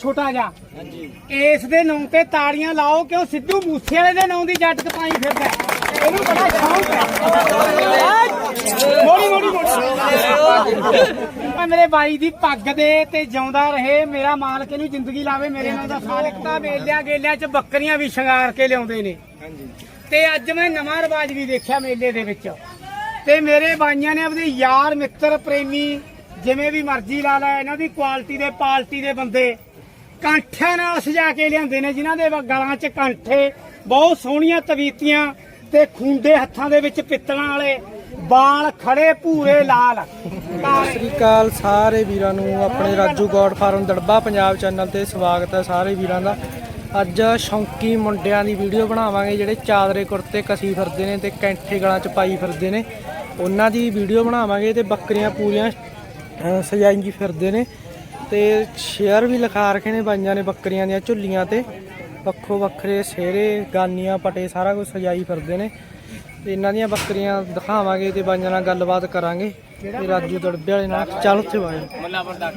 ਛੋਟਾ ਜਿਹਾ। ਇਸ ਦੇ ਨਾਂ ਤੇ ਤਾੜੀਆਂ ਲਾਓ ਕਿਉਂ ਸਿੱਧੂ ਮੂਸੇ ਵਾਲੇ ਦੇ ਨਾਂ ਦੀ ਜੱਟ ਕਪਾਈ ਫਿਰਦਾ ਹੈ। ਇਹਨੂੰ ਬੜਾ ਸ਼ੌਂਕ ਹੈ। ਮੋੜੀ ਮੋੜੀ ਮੋੜੀ। ਆ ਮੇਰੇ ਬਾਈ ਦੀ ਪੱਗ ਦੇ ਤੇ ਜਿਉਂਦਾ ਰਹੇ ਮੇਰਾ ਮਾਲਕ ਇਹਨੂੰ ਜ਼ਿੰਦਗੀ ਲਾਵੇ ਮੇਰੇ ਨਾਲ ਦਾ ਸਾਲਕ ਤਾਂ ਮੇਲਿਆਂ ਗੇਲਿਆਂ 'ਚ ਬੱਕਰੀਆਂ ਵੀ ਸ਼ਿੰਗਾਰ ਕੇ ਲਿਆਉਂਦੇ ਨੇ। ਤੇ ਅੱਜ ਮੈਂ ਨਵਾਂ ਰਿਵਾਜ ਵੀ ਦੇਖਿਆ ਮੇਲੇ ਦੇ ਵਿੱਚ। ਤੇ ਮੇਰੇ ਬਾਈਆਂ ਨੇ ਆਪਦੇ ਯਾਰ ਮਿੱਤਰ ਪ੍ਰੇਮੀ ਜਿਵੇਂ ਵੀ ਮਰਜ਼ੀ ਲਾ ਲੈ ਇਹਨਾਂ ਦੀ ਕੁਆਲਿਟੀ ਦੇ ਪਾਲਟੀ ਦੇ ਬੰਦੇ ਕਾਂਠਿਆਂ ਨਾਲ ਸਜਾ ਕੇ ਲਿਆਂਦੇ ਨੇ ਜਿਨ੍ਹਾਂ ਦੇ ਗਲਾਂ 'ਚ ਕਾਂਠੇ ਬਹੁਤ ਸੋਹਣੀਆਂ ਤਵੀਤੀਆਂ ਤੇ ਖੁੰਡੇ ਹੱਥਾਂ ਦੇ ਵਿੱਚ ਪਿੱਤਲਾਂ ਵਾਲੇ ਬਾਲ ਖੜੇ ਭੂਰੇ ਲਾਲ। ਸਤਿ ਸ਼੍ਰੀ ਅਕਾਲ ਸਾਰੇ ਵੀਰਾਂ ਨੂੰ ਆਪਣੇ Raju God farm ਦੜਬਾ Punjab channel ਤੇ ਸਵਾਗਤ ਹੈ ਸਾਰੇ ਵੀਰਾਂ ਦਾ। ਅੱਜ ਸ਼ੌਂਕੀ ਮੁੰਡਿਆਂ ਦੀ ਵੀਡੀਓ ਬਣਾਵਾਂਗੇ ਜਿਹੜੇ ਚਾਦਰੇ ਕੁਰਤੇ ਕਸੀ ਫਿਰਦੇ ਨੇ ਤੇ ਕੈਂਠੇ ਗਲਾਂ ਚ ਪਾਈ ਫਿਰਦੇ ਨੇ। ਉਹਨਾਂ ਦੀ ਵੀਡੀਓ ਬਣਾਵਾਂਗੇ ਤੇ ਬੱਕਰੀਆਂ ਪੂਰੀਆਂ ਅਹ, ਸਜਾਈ ਫਿਰਦੇ ਨੇ। ਤੇ ਸ਼ੇਅਰ ਵੀ ਲਿਖਾ ਰੱਖੇ ਨੇ ਬਾਈਆਂ ਨੇ ਬੱਕਰੀਆਂ ਦੀਆਂ ਝੁੱਲੀਆਂ ਤੇ। ਵੱਖੋ ਵੱਖਰੇ ਸਿਹਰੇ ਗਾਨੀਆਂ ਪਟੇ ਸਾਰਾ ਕੁਝ ਸਜਾਈ ਫਿਰਦੇ ਨੇ। ਤੇ ਇਹਨਾਂ ਦੀਆਂ ਬੱਕਰੀਆਂ ਦਿਖਾਵਾਂਗੇ ਤੇ ਬਾਈਆਂ ਨਾਲ ਗੱਲਬਾਤ ਕਰਾਂਗੇ। ਤੇ ਰਾਜੂ ਦੜਬੇ ਵਾਲੇ ਨਾਲ ਚੱਲ ਉੱਥੇ ਵਾਏ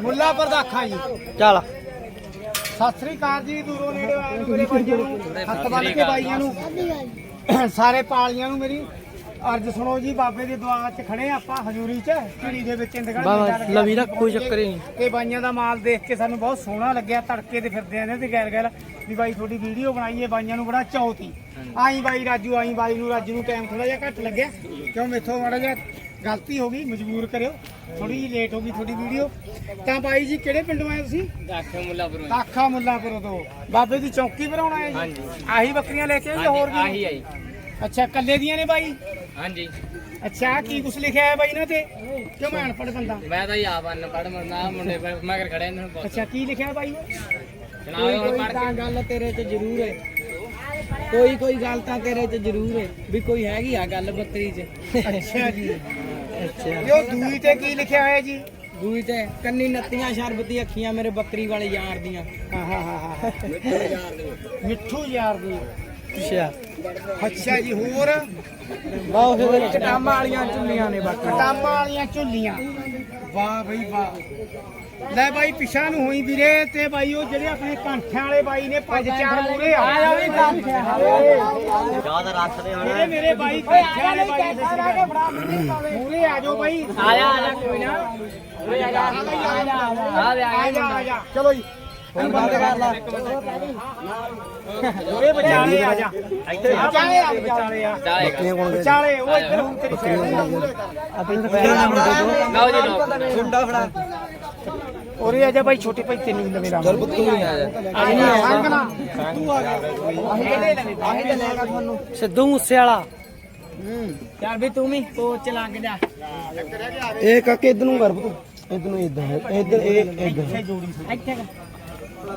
ਮੁੱਲਾ ਪਰਦਾਖਾ ਜੀ। ਚੱਲ। ਸਤਿ ਸ੍ਰੀ ਅਕਾਲ ਜੀ ਦੂਰੋਂ ਨੇੜੇ ਆਏ ਨੂੰ ਮੇਰੇ ਬਾਈਆਂ ਨੂੰ। ਹੱਥ ਬੰਨ ਕੇ ਬਾਈਆਂ ਨੂੰ। ਸਾਰੇ ਪਾਲੀਆਂ ਨੂੰ ਮੇਰੀ। ਅਰਜ ਸੁਣੋ ਜੀ ਬਾਬੇ ਦੇ ਦੁਆਰ 'ਚ ਖੜੇ ਆਪਾਂ ਹਜ਼ੂਰੀ 'ਚ ਝਿੜੀ ਦੇ ਵਿੱਚ ਇੰਦਗੜ ਬਾਬਾ ਲਵੀ ਦਾ ਕੋਈ ਚੱਕਰ ਹੀ ਨਹੀਂ ਤੇ ਬਾਈਆਂ ਦਾ ਮਾਲ ਦੇਖ ਕੇ ਸਾਨੂੰ ਬਹੁਤ ਸੋਹਣਾ ਲੱਗਿਆ ਤੜਕੇ ਤੇ ਫਿਰਦੇ ਆਂ ਤੇ ਗੈਰ ਗੈਰ ਵੀ ਬਾਈ ਤੁਹਾਡੀ ਵੀਡੀਓ ਬਣਾਈਏ ਬਾਈਆਂ ਨੂੰ ਬੜਾ ਚੌਤੀ। ਆਈ ਬਾਈ ਰਾਜੂ ਆਈ ਬਾਈ ਨੂੰ ਰਾਜੂ ਨੂੰ ਟਾਈਮ ਥੋੜਾ ਜਿਹਾ ਘੱਟ ਲੱਗਿਆ। ਕਿਉਂ ਮੇਥੋਂ ਮਾੜਾ ਜਿਹਾ ਗਲਤੀ ਹੋ ਗਈ ਮਜਬੂਰ ਕਰਿਓ। ਥੋੜੀ ਜਿਹੀ ਲੇਟ ਹੋ ਗਈ ਤੁਹਾਡੀ ਵੀਡੀਓ। ਤਾਂ ਬਾਈ ਜੀ ਕਿਹੜੇ ਪਿੰਡੋਂ ਆਏ ਤੁਸੀਂ? ਦਾਖੇ ਮੁੱਲਾਪੁਰ ਕਾਖਾ ਮੁੱਲਾਪੁਰ ਤੋਂ। ਬਾਬੇ ਦੀ ਚੌਕੀ ਬਣਾਉਣਾ ਹੈ ਜੀ? ਆਹੀ ਬੱਕਰੀਆਂ ਲੈ ਕੇ ਆਏ ਜਾਂ ਹੋਰ ਆਹੀ ਵੀ ਆਈ। ਅੱਛਾ ਕੱਲੇ ਦੀਆਂ ਨੇ ਬਾਈ? ਹਾਂਜੀ। ਅੱਛਾ ਕੀ ਕੁਛ ਲਿਖਿਆ ਹੈ ਬਾਈ ਇਹਨਾਂ ਤੇ? ਕਿਉਂ ਮੈਂ ਅਨਪੜ੍ਹ ਬੰਦਾ? ਮੈਂ ਤਾਂ ਆਪ ਅਨ ਪੜ ਮਰਨਾ ਮੁੰਡੇ ਮਗਰ ਖੜੇ ਇਹਨਾਂ ਨੂੰ ਪੁੱਛ ਅੱਛਾ ਕੀ ਲਿਖਿਆ ਹੈ ਬਾਈ ਜਨਾਬ ਹੁਣ ਪੜ ਕੇ ਗੱਲ ਤੇਰੇ 'ਚ ਜ਼ਰੂਰ ਹੈ ਕੋਈ ਕੋਈ ਗੱਲ ਤਾਂ ਤੇਰੇ 'ਚ ਜ਼ਰੂਰ ਹੈ ਵੀ ਕੋਈ ਹੈਗੀ ਆ ਗੱਲ ਬੱਕਰੀ 'ਚ। ਅੱਛਾ ਜੀ। ਅੱਛਾ। ਜੋ ਦੂਈ ਤੇ ਕੀ ਲਿਖਿਆ ਹੋਇਆ ਜੀ? ਦੂਈ ਤੇ ਕੰਨੀ ਨੱਤੀਆਂ ਸ਼ਰਬਤੀ ਅੱਖੀਆਂ ਮੇਰੇ ਬੱਕਰੀ ਵਾਲੇ ਯਾਰ ਦੀਆਂ। ਹਾਂ ਹਾਂ ਹਾਂ। ਹਾਂ ਮਿੱਠੂ ਯਾਰ ਦੀ। ਅੱਛਾ ਅੱਛਾ ਜੀ ਹੋਰ? ਵਾਹ ਫਿਰ ਕਟਾਮਾ ਵਾਲੀਆਂ ਚੁੰਨੀਆਂ ਨੇ ਬਾਕੀ। ਕਟਾਮਾਂ ਵਾਲੀਆਂ ਝੁੱਲੀਆਂ ਵਾਹ ਬਈ ਵਾਹ। ਲੈ ਬਾਈ ਪਿਛਾ ਨੂੰ ਹੋਈ ਵੀਰੇ ਤੇ ਬਾਈ ਉਹ ਜਿਹੜੇ ਆਪਣੇ ਕਾਂਠਿਆਂ ਵਾਲੇ ਬਾਈ ਨੇ ਪੰਜ ਚਾਰ ਮੂਰੇ ਆ ਆ ਵੀ ਕਾਂਠਿਆਂ ਵਾਲੇ। ਯਾਦ ਰੱਖਦੇ ਹੁਣ। ਜਿਹੜੇ ਮੇਰੇ ਬਾਈ ਕਾਂਠਿਆਂ ਵਾਲੇ ਬਾਈ ਮੂਰੇ ਆ ਜਾਓ ਬਾਈ। ਆ ਜਾ ਆ ਜਾ ਕੋਈ ਨਾ। ਜਾ ਜਾ ਆ ਜਾ। ਆ ਜਾ ਆ ਜਾ। ਚਲੋ ਜੀ। ਹੁਣ ਬੰਦ ਕਰ ਲਾ। ਓਏ ਵਿਚਾਲੇ ਆ ਜਾ। ਇੱਥੇ ਵਿਚਾਲੇ ਆ। ਵਿਚਾਲੇ ਆ। ਵਿਚਾਲੇ ਉਹ ਇੱਧਰ ਹੁਣ ਤੇਰੀ ਲਓ ਜੀ ਲਓ। ਗੁੰਡਾ ਫੜਾ। ਉਰੇ ਆ ਜਾ ਬਾਈ ਛੋਟੇ ਭਾਈ ਤੈਨੂੰ ਵੀ ਲਵੇ ਰਾਮ। ਤੂੰ ਆ। ਜਾ। ਆਈ ਨਹੀਂ ਸੰਗਣਾ। ਤੂੰ ਆ ਲਵੇ। ਆਹੀ ਤੇ ਲੈਗਾ ਤੁਹਾਨੂੰ। ਸਿੱਧੂ ਮੂਸੇ ਵਾਲਾ ਯਾਰ ਵੀ ਤੂੰ ਵੀ ਕੋਚ ਲੰਘ ਜਾ। ਇਹ ਕਾਕੇ ਇਧਰ ਨੂੰ ਕਰ ਤੂੰ ਇਧਰ ਨੂੰ ਇਧਰ। ਇਧਰ ਇਹ ਇਧਰ। ਇੱਥੇ ਜੋੜੀ ਇੱਥੇ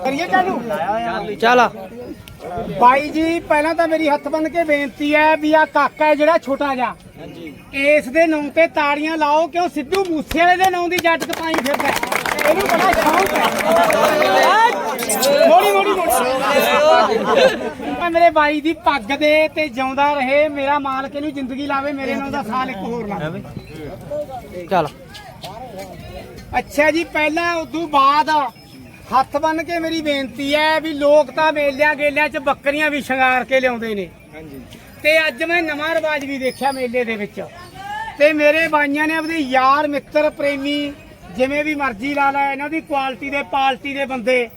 ਕਰੀਏ ਚਾਲੂ? ਚੱਲ। ਬਾਈ ਜੀ ਪਹਿਲਾਂ ਤਾਂ ਮੇਰੀ ਹੱਥ ਬੰਨ ਕੇ ਬੇਨਤੀ ਹੈ ਵੀ ਆ ਕਾਕਾ ਹੈ ਜਿਹੜਾ ਛੋਟਾ ਜਿਹਾ। ਇਸ ਦੇ ਨਾਂ ਤੇ ਤਾੜੀਆਂ ਲਾਓ ਕਿਉਂ ਸਿੱਧੂ ਮੂਸੇ ਵਾਲੇ ਦੇ ਨਾਂ ਦੀ ਜੱਟ ਕਪਾਈ ਫਿਰਦਾ ਹੈ। ਇਹਨੂੰ ਬੜਾ ਸ਼ੌਂਕ ਹੈ। ਮੋੜੀ ਮੋੜੀ ਮੋੜੀ। ਮੇਰੇ ਬਾਈ ਦੀ ਪੱਗ ਦੇ ਤੇ ਜਿਉਂਦਾ ਰਹੇ ਮੇਰਾ ਮਾਲਕ ਇਹਨੂੰ ਜ਼ਿੰਦਗੀ ਲਾਵੇ ਮੇਰੇ ਨਾਲ ਦਾ ਸਾਲ ਇੱਕ ਹੋਰ ਲਾਵੇ। ਚੱਲ। ਅੱਛਾ ਜੀ ਪਹਿਲਾਂ ਉਦੋਂ ਬਾਅਦ ਹੱਥ ਬੰਨ ਕੇ ਮੇਰੀ ਬੇਨਤੀ ਹੈ ਵੀ ਲੋਕ ਤਾਂ ਮੇਲਿਆਂ ਗੇਲਿਆਂ 'ਚ ਬੱਕਰੀਆਂ ਵੀ ਸ਼ਿੰਗਾਰ ਕੇ ਲਿਆਉਂਦੇ ਨੇ। ਤੇ ਅੱਜ ਮੈਂ ਨਵਾਂ ਰਿਵਾਜ ਵੀ ਦੇਖਿਆ ਮੇਲੇ ਦੇ ਵਿੱਚ। ਤੇ ਮੇਰੇ ਬਾਈਆਂ ਨੇ ਆਪਦੇ ਯਾਰ ਮਿੱਤਰ ਪ੍ਰੇਮੀ ਜਿਵੇਂ ਵੀ ਮਰਜ਼ੀ ਲਾ ਲੈ ਇਹਨਾਂ ਦੀ ਕੁਆਲਿਟੀ ਦੇ ਪਾਲਟੀ ਦੇ ਬੰਦੇ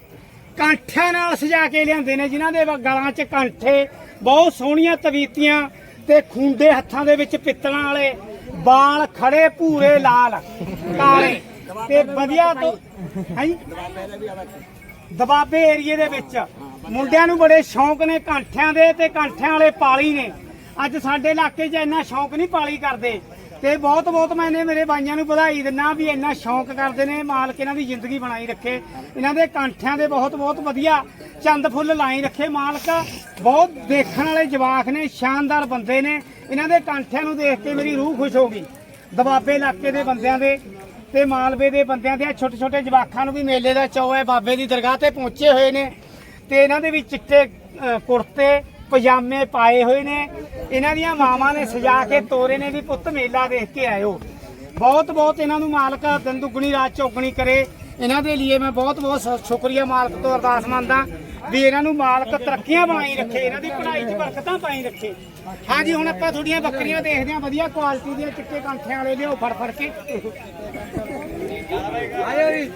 ਕਾਂਠਿਆਂ ਨਾਲ ਸਜਾ ਕੇ ਲਿਆਂਦੇ ਨੇ ਜਿਨ੍ਹਾਂ ਦੇ ਗਲਾਂ 'ਚ ਕਾਂਠੇ ਬਹੁਤ ਸੋਹਣੀਆਂ ਤਵੀਤੀਆਂ ਤੇ ਖੁੰਡੇ ਹੱਥਾਂ ਦੇ ਵਿੱਚ ਪਿੱਤਲਾਂ ਵਾਲੇ ਬਾਲ ਖੜੇ ਭੂਰੇ ਲਾਲ ਕਾਲੇ। ਤੇ ਵਧੀਆ ਤੋਂ ਹੈ? ਦਬਾਬੇ ਏਰੀਏ ਦੇ ਵਿੱਚ। ਮੁੰਡਿਆਂ ਨੂੰ ਬੜੇ ਸ਼ੌਂਕ ਨੇ, ਕਾਂਠਿਆਂ ਦੇ ਤੇ ਕਾਂਠਿਆਂ ਵਾਲੇ ਪਾਲੀ ਨੇ। ਅੱਜ ਸਾਡੇ ਇਲਾਕੇ 'ਚ ਇੰਨਾ ਸ਼ੌਂਕ ਨਹੀਂ ਪਾਲੀ ਕਰਦੇ। ਤੇ ਬਹੁਤ ਬਹੁਤ ਮੈਨੇ ਮੇਰੇ ਬਾਈਆਂ ਨੂੰ ਵਧਾਈ ਦਿੰਨਾ ਵੀ ਇੰਨਾ ਸ਼ੌਂਕ ਕਰਦੇ ਨੇ, ਮਾਲਕ ਇਹਨਾਂ ਦੀ ਜ਼ਿੰਦਗੀ ਬਣਾਈ ਰੱਖੇ। ਇਹਨਾਂ ਦੇ ਕਾਂਠਿਆਂ ਦੇ ਬਹੁਤ ਬਹੁਤ ਵਧੀਆ ਚੰਦ ਫੁੱਲ ਲਾਈ ਰੱਖੇ। ਮਾਲਕ ਬਹੁਤ ਦੇਖਣ ਵਾਲੇ ਜਵਾਕ ਨੇ, ਸ਼ਾਨਦਾਰ ਬੰਦੇ ਨੇ। ਇਹਨਾਂ ਦੇ ਕਾਂਠਿਆਂ ਨੂੰ ਦੇਖ ਕੇ ਮੇਰੀ ਰੂਹ ਖੁਸ਼ ਹੋ ਗਈ। ਦਬਾਬੇ ਇਲਾਕੇ ਦੇ ਬੰਦਿਆਂ ਦੇ। ਤੇ ਮਾਲਵੇ ਦੇ ਬੰਦਿਆਂ ਦੇ ਛੋਟੇ ਛੋਟੇ ਜਵਾਕਾਂ ਨੂੰ ਵੀ ਮੇਲੇ ਦਾ ਚਾਅ ਹੈ, ਬਾਬੇ ਦੀ ਦਰਗਾਹ ਤੇ ਪਹੁੰਚੇ ਹੋਏ ਨੇ ਤੇ ਇਹਨਾਂ ਦੇ ਵੀ ਚਿੱਟੇ ਕੁੜਤੇ, ਪਜਾਮੇ ਪਾਏ ਹੋਏ ਨੇ। ਇਹਨਾਂ ਦੀਆਂ ਮਾਵਾਂ ਨੇ ਸਜਾ ਕੇ ਤੋਰੇ ਨੇ ਵੀ ਪੁੱਤ ਮੇਲਾ ਦੇਖ ਕੇ ਆਇਓ। ਬਹੁਤ ਬਹੁਤ ਇਹਨਾਂ ਨੂੰ ਮਾਲਕ ਦਿਨ ਦੁੱਗਣੀ ਰਾਤ ਚੌਗਣੀ ਕਰੇ। ਇਹਨਾਂ ਦੇ ਲਈ ਮੈਂ ਬਹੁਤ ਬਹੁਤ ਸ਼ੁਕਰੀਆ ਮਾਲਕ ਤੋਂ ਅਰਦਾਸ ਮੰਨਦਾ। ਵੀ ਇਹਨਾਂ ਨੂੰ ਮਾਲਕ ਤਰੱਕੀਆਂ ਬਣਾਈ ਰੱਖੇ ਇਹਨਾਂ ਦੀ ਪੜ੍ਹਾਈ 'ਚ ਬਰਕਤਾਂ ਪਾਈ ਰੱਖੇ। ਹਾਂਜੀ ਹੁਣ ਆਪਾਂ ਤੁਹਾਡੀਆਂ ਬੱਕਰੀਆਂ ਦੇਖਦੇ ਹਾਂ ਵਧੀਆ ਕੁਆਲਿਟੀ ਦੀਆਂ ਚਿੱਟੇ ਕੰਠਿਆਂ ਵਾਲੇ ਲਿਓ ਫੜ ਫੜ ਕੇ। ਆਇਓ ਜੀ।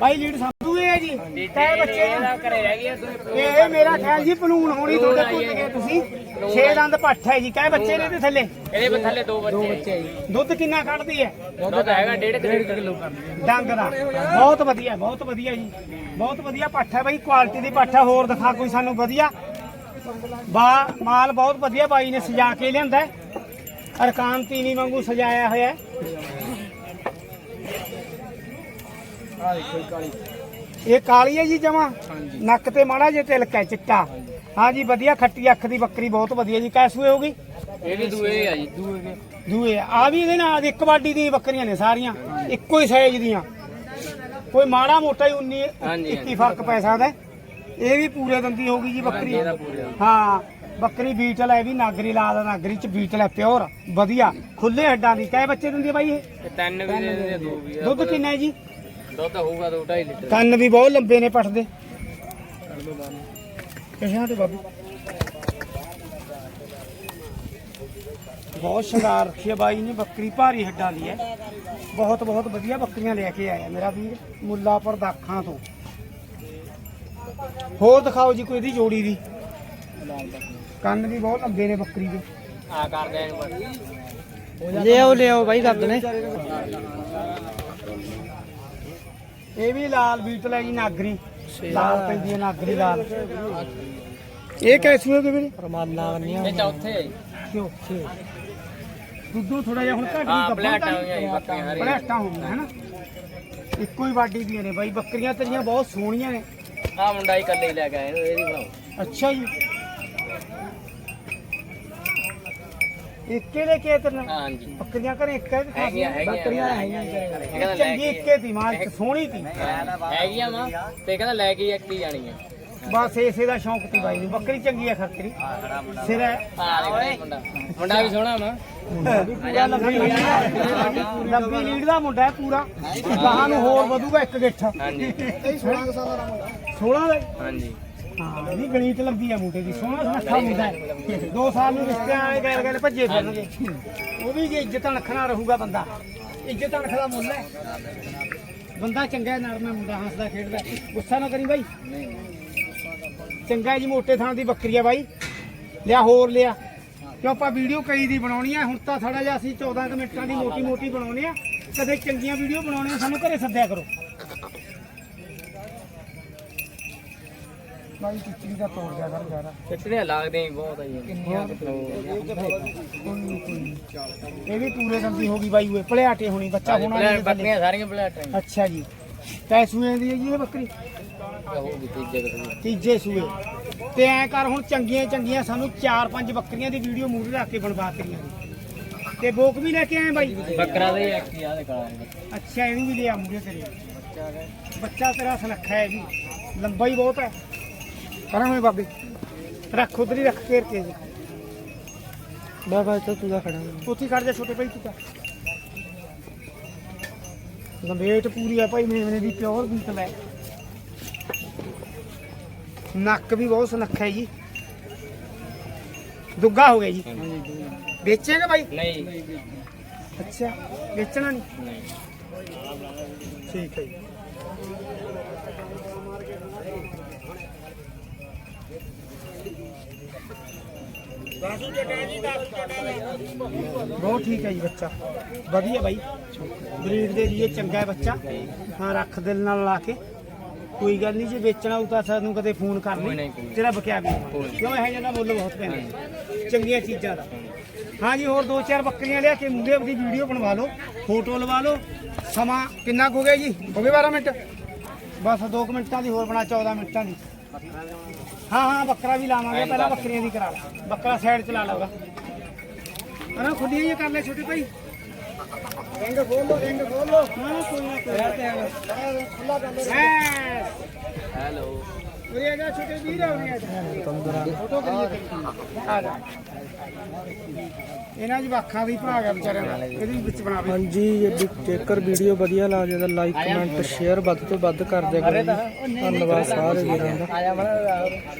ਭਾਈ ਲੀਡ ਇਹ ਹੈ ਜੀ। ਕੈ ਬੱਚੇ ਨੇ ਘਰੇ ਰਹਿ ਗਿਆ ਇਹ ਮੇਰਾ ਖਿਆਲ ਜੀ ਪਲੂਣ ਹੋਣੀ ਤੁਹਾਡੇ ਪੁੱਤ ਗਏ ਤੁਸੀਂ। ਛੇ ਦੰਦ ਪੱਠ ਹੈ ਜੀ। ਕੈ ਬੱਚੇ ਨੇ ਤੇ ਥੱਲੇ? ਇਹਦੇ ਥੱਲੇ ਦੋ ਬੱਚੇ ਦੁੱਧ ਕਿੰਨਾ ਕੱਢਦੀ ਹੈ? ਦੁੱਧ ਤਾਂ ਹੈਗਾ 1.5 ਕਿਲੋ ਡੰਗ ਦਾ। ਬਹੁਤ ਵਧੀਆ ਬਹੁਤ ਵਧੀਆ ਜੀ। ਬਹੁਤ ਵਧੀਆ ਪੱਠ ਹੈ ਬਾਈ ਕੁਆਲਿਟੀ ਦੀ ਪੱਠ ਹੈ। ਹੋਰ ਦਿਖਾ ਕੋਈ ਸਾਨੂੰ ਵਧੀਆ? ਬਾ ਮਾਲ ਬਹੁਤ ਵਧੀਆ ਬਾਈ ਨੇ ਸਜਾ ਕੇ ਲਿਆਂਦਾ ਹੈ। ਅਰਕਾਨ ਤੀਨੀ ਵਾਂਗੂ ਸਜਾਇਆ ਹੋਇਆ ਹੈ। ਇਹ ਕਾਲੀ ਹੈ ਜੀ ਜਮਾ? ਨੱਕ ਤੇ ਮਾੜਾ ਜਿਹਾ ਤਿਲਕ ਹੈ ਚਿੱਟਾ। ਹਾਂ ਜੀ ਵਧੀਆ ਖੱਟੀ ਅੱਖ ਦੀ ਬੱਕਰੀ ਬਹੁਤ ਵਧੀਆ ਜੀ। ਕੈਸੂਏ ਹੋ ਗਈ ਇਹ ਵੀ ਦੂਏ ਆ ਜੀ ਦੂਏ ਦੂਏ ਆ। ਵੀ ਇਹਦੇ ਨਾਲ ਇੱਕ ਬਾਡੀ ਦੀਆਂ ਬੱਕਰੀਆਂ ਨੇ ਸਾਰੀਆਂ ਇੱਕੋ ਹੀ ਸਾਈਜ਼ ਦੀਆਂ। ਕੋਈ ਮਾੜਾ ਮੋਟਾ ਹੀ 19 ਹਾਂਜੀ, 21 ਫ਼ਰਕ ਪੈ ਸਕਦਾ। ਇਹ ਵੀ ਪੂਰੇ ਦੰਦੀ ਹੋ ਗਈ ਜੀ ਬੱਕਰੀ। ਹਾਂ ਬੱਕਰੀ ਬੀਟਲ ਹੈ ਵੀ ਨਾਗਰੀ ਲਾਲ ਨਾਗਰੀ ਚ ਬੀਟਲ ਹੈ ਪਿਓਰ। ਵਧੀਆ। ਖੁੱਲੇ ਹੱਡਾਂ ਦੀ। ਕਈ ਬੱਚੇ ਦਿੰਦੀ ਹੈ ਬਾਈ ਇਹ? ਤਿੰਨ ਵੀ ਦੇ ਦੇ ਦੋ ਵੀ ਦੁੱਧ ਕਿੰਨਾ ਹੈ ਜੀ? ਦੁੱਧ ਹੋਊਗਾ 2.5 ਲੀਟਰ। ਕੰਨ ਵੀ ਬਹੁਤ ਲੰਬੇ ਨੇ ਪੱਟਦੇ ਕਿਸ਼ਾਂ ਤੇ ਬਾਬੂ। ਬਹੁਤ ਸ਼ਿੰਗਾਰ ਰੱਖੀ ਹੈ ਬਾਈ ਨੇ ਬੱਕਰੀ ਭਾਰੀ ਹੱਡਾਂ ਦੀ ਹੈ। ਬਹੁਤ ਬਹੁਤ ਵਧੀਆ ਬੱਕਰੀਆਂ ਲੈ ਕੇ ਆਇਆ ਮੇਰਾ ਵੀਰ ਮੁੱਲਾਪੁਰ ਦਾਖਾਂ ਤੋਂ। ਹੋਰ ਦਿਖਾਓ ਜੀ ਕੋਈ ਇਹਦੀ ਜੋੜੀ ਦੀ। ਕੰਨ ਵੀ ਬਹੁਤ ਲੰਬੇ ਨੇ ਬੱਕਰੀ ਦੇ। ਆ ਕਰਦੇ ਲਿਆਓ ਲਿਆਓ ਬਾਈ ਦੱਦ ਨੇ ਇਹ ਵੀ ਲਾਲ ਬੀਟਲ ਹੈ ਜੀ ਨਾਗਰੀ। ਲਾਲ ਪੈਂਦੀ ਹੈ ਨਾਗਰੀ ਲਾਲ। ਇਹ ਕੈਸੀ ਹੋ ਗਈ ਵੀਰੇ? ਰਮਾਨਾ ਬੰਨੀਆਂ ਇਹ ਚੌਥੇ ਜੀ। ਕਿਉਂ? ਦੁੱਧੂ ਥੋੜਾ ਜਿਹਾ ਹੁਣ ਘੱਟ ਹਾਂ ਗਈ ਪਲੇਟਾਂ ਹੋਈਆਂ ਜੀ ਬੱਕਰੀਆਂ ਹਰੀ ਪਲੇਟਾਂ ਹੈ ਨਾ? ਇੱਕੋ ਹੀ ਵਾਡੀ ਦੀਆਂ ਨੇ ਬਾਈ। ਬੱਕਰੀਆਂ ਤੇਰੀਆਂ ਬਹੁਤ ਸੋਹਣੀਆਂ ਨੇ। ਆ ਮੁੰਡਾ ਹੀ ਇਕੱਲੇ ਹੀ ਲੈ ਕੇ ਆਏ ਇਹਨੂੰ ਇਹਦੀ ਬਣਾਓ। ਅੱਛਾ ਜੀ। ਇੱਕੇ ਲੈ ਕੇ ਹਾਂਜੀ। ਬੱਕਰੀਆਂ ਘਰੇ ਇੱਕ ਹੈ? ਹੈਗੀਆਂ ਹੈਗੀਆਂ ਬੱਕਰੀਆਂ ਹੈਗੀਆਂ ਇਹ ਚੰਗੀ ਇੱਕੇ ਦੀ ਮਾਂ ਇੱਕ ਸੋਹਣੀ ਸੀ ਹੈਗੀਆਂ ਵਾ ਤੇ ਕਹਿੰਦਾ ਲੈ ਕੇ ਇੱਕ ਹੀ ਜਾਣੀ ਆ। ਬਸ ਇਸੇ ਦਾ ਸ਼ੌਂਕ ਸੀ ਬਾਈ ਨੂੰ ਬੱਕਰੀ ਚੰਗੀ ਹੈ ਖਰਕਰੀ ਸਿਰ ਹੈ। ਆ ਮੁੰਡਾ। ਮੁੰਡਾ ਵੀ ਸੋਹਣਾ ਵਾ। ਲੰਬੀ ਲੀਡ ਦਾ- ਦਾ ਮੁੰਡਾ ਹੈ ਪੂਰਾ। ਗਾਹਾਂ ਨੂੰ ਹੋਰ ਵਧੂਗਾ ਇੱਕ ਗਿੱਠ। ਹਾਂਜੀ। ਇਹ 16 ਸਾਲਾਂ ਦਾ ਮੁੰਡਾ। 16 ਦਾ। ਹੀ? ਹਾਂਜੀ। ਹਾਂ ਨਹੀਂ ਗਣਿਤ ਲੰਬੀ ਆ ਮੁੰਡੇ ਦੀ ਸੋਹਣਾ ਸੁਨੱਖਾ ਮੁੰਡਾ ਹੈ। ਦੋ ਸਾਲ ਨੂੰ ਰਿਸ਼ਤਿਆਂ ਵਾਲੇ ਗੈਲ ਗੈਲ ਭੱਜੇ ਫਿਰਨਗੇ। ਉਹ ਵੀ ਜੇ ਇੱਜ਼ਤ ਰੱਖਣਾ ਰਹੂਗਾ ਬੰਦਾ। ਇੱਜ਼ਤ ਰੱਖ ਮੁੱਲ ਹੈ। ਬੰਦਾ ਚੰਗਾ ਹੈ, ਨਰਮ ਹੈ ਮੁੰਡਾ ਹੱਸਦਾ ਖੇਡਦਾ। ਹੈ। ਗੁੱਸਾ ਨਾ ਕਰੀ ਬਾਈ। ਚੰਗਾ ਹੈ ਜੀ ਮੋਟੇ ਥਾਂ ਦੀ ਬੱਕਰੀ ਆ ਬਾਈ। ਲਿਆ ਹੋਰ ਲਿਆ। ਕਿਉਂ ਆਪਾਂ ਵੀਡੀਓ ਕਈ ਦੀ ਬਣਾਉਣੀ ਆ? ਹੁਣ ਤਾਂ ਥੋੜਾ ਜਿਹਾ ਅਸੀਂ 14 ਕੁ ਮਿੰਟਾਂ ਦੀ ਮੋਟੀ ਮੋਟੀ ਬਣਾਉਣੀ ਆ। ਕਦੇ ਚੰਗੀਆਂ ਵੀਡੀਓ ਬਣਾਉਣੀਆਂ ਸਾਨੂੰ ਘਰੇ ਸੱਦਿਆ ਕਰੋ। ਬਾਈ ਚਿੱਚੀ ਦਾ ਤੋੜ ਦਿਆ ਕਰ ਜ਼ਿਆਦਾ। ਕਿੱਥੇ ਲੱਗਦੇ ਹੀ ਬਹੁਤ ਆ ਜੀ। ਇਹ ਵੀ ਪੂਰੇ ਦੰਦੀ ਹੋ ਗਈ ਬਾਈ ਉਹ ਭਲਿਆਟੇ ਹੋਣੀ ਬੱਚਾ ਹੋਣਾ ਨਹੀਂ ਇਹਦੇ ਥੱਲੇ। ਬੱਕਰੀਆਂ ਸਾਰੀਆਂ ਪਲੇਟਾਂ ਹੀ। ਅੱਛਾ ਜੀ। ਕੈ ਸੂਏ ਦੀ ਹੈ ਜੀ ਇਹ ਬੱਕਰੀ? ਹੋਊਗੀ ਤੀਜੇ ਕਸੂਰ ਤੀਜੇ ਸੂਏ। ਤੇ ਐ ਕਰ ਹੁਣ ਚੰਗੀਆਂ ਚੰਗੀਆਂ ਸਾਨੂੰ 4-5 ਬੱਕਰੀਆਂ ਦੀ ਵੀਡੀਓ ਮੂਹਰੇ ਰੱਖ ਕੇ ਬਣਵਾ ਤੇਰੀਆਂ ਦੀ। ਤੇ ਬੋਕ ਵੀ ਲੈ ਕੇ ਆਏ ਬਾਈ? ਬੱਕਰਾ ਦੇ ਇੱਕ ਹੀ ਆ ਦੇ। ਕਾਲਾ ਅੱਛਾ ਇਹਨੂੰ ਵੀ ਲਿਆ ਤੇਰੇ। ਬੱਚਾ ਤੇਰਾ ਸੁਨੱਖਾ ਹੈ ਜੀ। ਲੰਬਾ ਹੀ ਬਹੁਤ ਹੈ। ਕਰਾਂ ਹੋਏ ਬਾਬੇ? ਰੱਖ ਉਧਰ ਹੀ ਰੱਖ ਘੇਰ ਕੇ ਜੀ। ਬਾ ਬਾ ਤੂੰ ਦਾ ਖੜਾ। ਉੱਥੇ ਖੜ ਜਾ ਛੋਟੇ ਭਾਈ ਤੂੰ ਤਾਂ। ਲੰਬੇਟ ਪੂਰੀ ਹੈ ਭਾਈ ਮੇਵਨੇ ਦੀ ਪਿਓਰ ਬੀਟਲ ਹੈ ਨੱਕ ਵੀ ਬਹੁਤ ਸੁਨੱਖਾ ਹੈ ਜੀ। ਦੁੱਗਾ ਹੋ ਗਿਆ ਜੀ। ਵੇਚੇਗਾ ਭਾਈ? ਨਹੀਂ। ਅੱਛਾ ਵੇਚਣਾ ਨਹੀਂ? ਨਹੀਂ। ਠੀਕ ਹੈ ਜੀ। ਬਹੁਤ ਠੀਕ ਹੈ ਜੀ ਬੱਚਾ। ਵਧੀਆ ਬਾਈ। ਬਰੀਡ ਦੇ ਲਈ ਚੰਗਾ ਹੈ ਬੱਚਾ। ਹਾਂ ਰੱਖ ਦਿਲ ਨਾਲ ਲਾ ਕੇ। ਕੋਈ ਗੱਲ ਨਹੀਂ ਜੇ ਵੇਚਣਾ ਉਹ ਤਾਂ ਸਾਨੂੰ ਕਦੇ ਫੋਨ ਕਰ ਲਈ। ਤੇਰਾ ਬਕਿਆ ਵੀ। ਕਿਉਂ ਇਹ ਜਿਹਾ ਮੁੱਲ ਬਹੁਤ ਪੈਂਦਾ ਚੰਗੀਆਂ ਚੀਜ਼ਾਂ ਦਾ। ਹਾਂ ਜੀ ਹੋਰ ਦੋ ਚਾਰ ਬੱਕਰੀਆਂ ਲਿਆ ਕੇ ਮੁੰਡੇ ਦੀ ਵੀਡੀਓ ਬਣਵਾ ਲਓ। ਫੋਟੋ ਲਵਾ ਲਓ। ਸਮਾਂ ਕਿੰਨਾ ਕੁ ਹੋ ਗਿਆ ਜੀ? ਹੋ ਗਏ 12 ਮਿੰਟ। ਬਸ 2 ਮਿੰਟਾਂ ਦੀ ਹੋਰ ਬਣਾ 14 ਮਿੰਟਾਂ ਦੀ। ਹਾਂ ਹਾਂ ਬੱਕਰਾ ਵੀ ਲਾਵਾਂਗੇ ਪਹਿਲਾਂ ਬੱਕਰੀਆਂ ਦੀ ਕਰਾ ਲਾ। ਬੱਕਰਾ ਸਾਈਡ ਚਲਾ ਲਊਗਾ ਅਰੇ ਖੁੱਲੀਆਂ ਹੀ ਕਰ ਲੈ ਛੋਟੇ ਭਾਈ। ਰਿੰਗ ਖੋਲ ਲੋ ਰਿੰਗ ਖੋਲ ਲੋ ਹਾਂ ਕੋਈ ਨਾ ਕੋਈ ਖੁੱਲਾ ਕਰ ਲੈ ਹੈਲੋ ਉਰੇ ਆ ਜਾ ਛੋਟੇ ਵੀਰ ਉਰੇ ਆ ਜਾ ਤੰਦਰਾ ਫੋਟੋ ਕਰੀਏ ਆ ਜਾ ਇਹਨਾਂ ਜਵਾਖਾਂ ਦੀ ਭਾਗ ਆ ਵਿਚਾਰਿਆਂ ਦਾ ਇਹਦੇ ਵਿੱਚ ਬਣਾਵੇ ਹਾਂਜੀ ਜੇ ਜੇਕਰ ਵੀਡੀਓ ਵਧੀਆ ਲੱਗਦੀ ਤਾਂ ਲਾਈਕ ਕਮੈਂਟ ਸ਼ੇਅਰ ਵੱਧ ਤੋਂ ਵੱਧ ਕਰ ਦਿਆ ਕਰੋ ਧੰਨਵਾਦ ਸਾਰੇ ਵੀਰਾਂ ਦਾ।